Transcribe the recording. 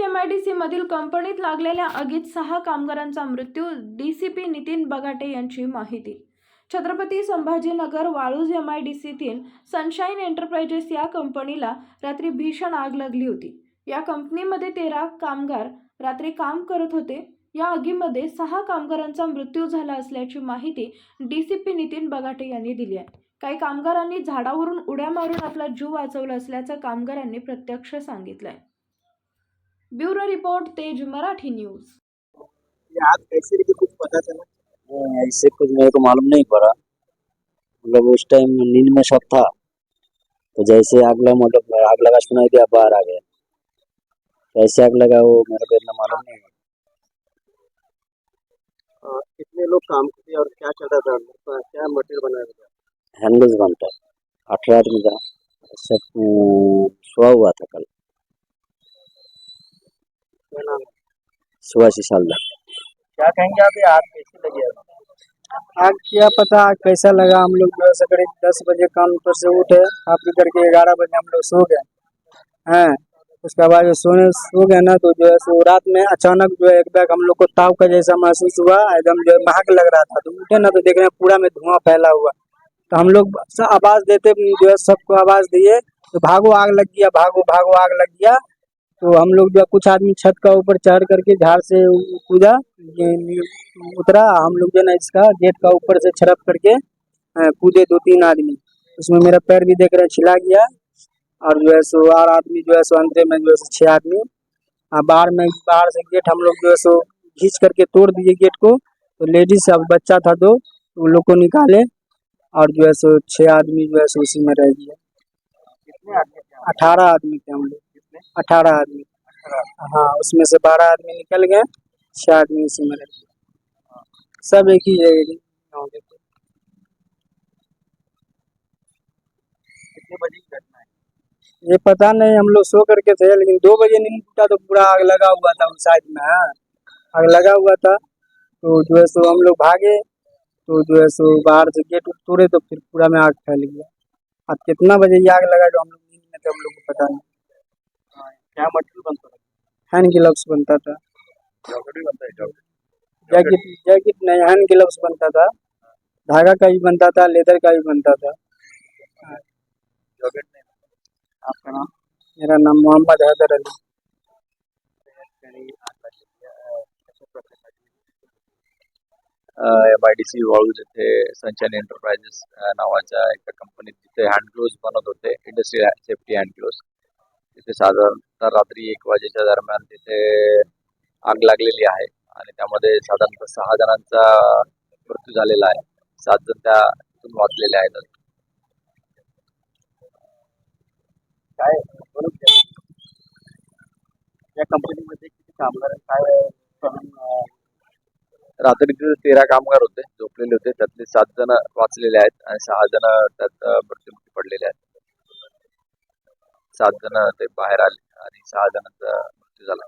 M I D सी मधील कंपनीत लागलेल्या आगीत सहा कामगारांचा मृत्यू D C P Nitin Bagate यांची माहिती. Chhatrapati Sambhajinagar Waluj M I D सीतील sunshine enterprises या कंपनीला रात्री भीषण आग लागली होती. या कंपनीमध्ये तेरा कामगार रात्री काम करत होते. या आगीमध्ये सहा कामगारांचा मृत्यू झाला असल्याची माहिती D C P Nitin Bagate यांनी दिली आहे. काही कामगारांनी झाडावरून उड्या मारून आपला जीव वाचवला असल्याचं कामगारांनी प्रत्यक्ष सांगितलंय. Bureau report Tej Marathi news. ये कैसे कुछ पता चला? नहीं, ऐसे कुछ मेरे को मालूम नहीं पड़ा। मतलब उस टाइम नींद में सब था। तो जैसे आग लगा मतलब आग लगा सुनाई दिया बाहर आ गया। कैसे आग लगा वो मेरे को इतना मालूम नहीं है। कितने लोग काम करते और क्या चल रहा था? क्या मटेरियल बनाया था? हैंडल्स बनता है। अठारह आदमी का सब सोया हुआ था कल। क्या नाम है सुबह साल क्या कहेंगे आप ये आग कैसे लगी है आग क्या पता आग कैसा लगा? हम लोग जो है सवेरे दस बजे काउंटर से उठे खा पी करके ग्यारह बजे हम लोग सो गए। हैं उसके बाद जो सोने सो गए ना तो जो है सो रात में अचानक जो है एक बैग हम लोग को ताव का जैसा महसूस हुआ एकदम जो है महक लग रहा था। तो उठे ना तो देख रहे हैं पूरा में धुआँ फैला हुआ। तो हम लोग आवाज़ देते जो है सबको आवाज़ दिए तो भागो आग लग गया भागो भागो आग लग गया। तो हम लोग जो कुछ आदमी छत का ऊपर चढ़ करके झाड़ से कूदा उतरा, हम लोग जो ना इसका गेट का ऊपर से छड़प करके कूदे दो तीन आदमी। उसमें मेरा पैर भी देख रहे हैं, छिला गया। और जो है सो और आदमी जो है सो अंतरे में जो है सो, छह आदमी। बाहर में, बाहर से गेट हम लोग जो है सो, खींच करके तोड़ दिए गेट को। तो लेडीज़ अब बच्चा था दो उन लोग को निकाले। और जो है सो, छह आदमी जो है सो, उसी में रह गया? अठारह आदमी थे हम लोग। कितने अठारह आदमी। हाँ उसमें से बारह आदमी निकल गए छह आदमी उसी में रह सब एक ही जगह के गाँव के थे। कितने बजे की घटना है? ये पता नहीं हम लोग सो करके थे लेकिन दो बजे नींद टूटा तो पूरा आग लगा हुआ था उस साइड में हाँ। आग लगा हुआ था तो जो है सो हम लोग भागे तो जो है सो बाहर से गेट तोड़े तो फिर पूरा में आग फैल गया। अब कितना बजे ये आग लगा जो हम लोग नींद में थे हम लोग को पता नहीं। क्या मटेरियल बनता था हैंड ग्लव्स बनता था। जॉकेट भी बनता है जॉकेट जैकेट जैकेट नहीं हैंड ग्लव्स बनता था। धागा का भी बनता था लेदर का भी बनता था। जॉकेट नहीं। आपका नाम? मेरा नाम Mohammad Haider Ali? M I D C Waluj येथे सनशाईन एंटरप्राइजेस नावाच्या एका कंपनीत तिथे हँड ग्लोव्ज बनत होते इंडस्ट्रियल सेफ्टी हँड ग्लोव्ज तिथे साधारणतः रात्री एक वाजेच्या दरम्यान तिथे आग लागलेली आहे. आणि त्यामध्ये साधारणतः सहा जणांचा मृत्यू झालेला आहे. सात जण त्यातून वाचलेले आहेत. काय या कंपनीमध्ये किती कामगार? काय रात्री तिथे तेरा कामगार होते झोपलेले होते. त्यातले सात जण वाचलेले आहेत आणि सहा जण त्यात आहेत सात जण ते बाहेर आले आणि सहा जणांचा मृत्यू झाला.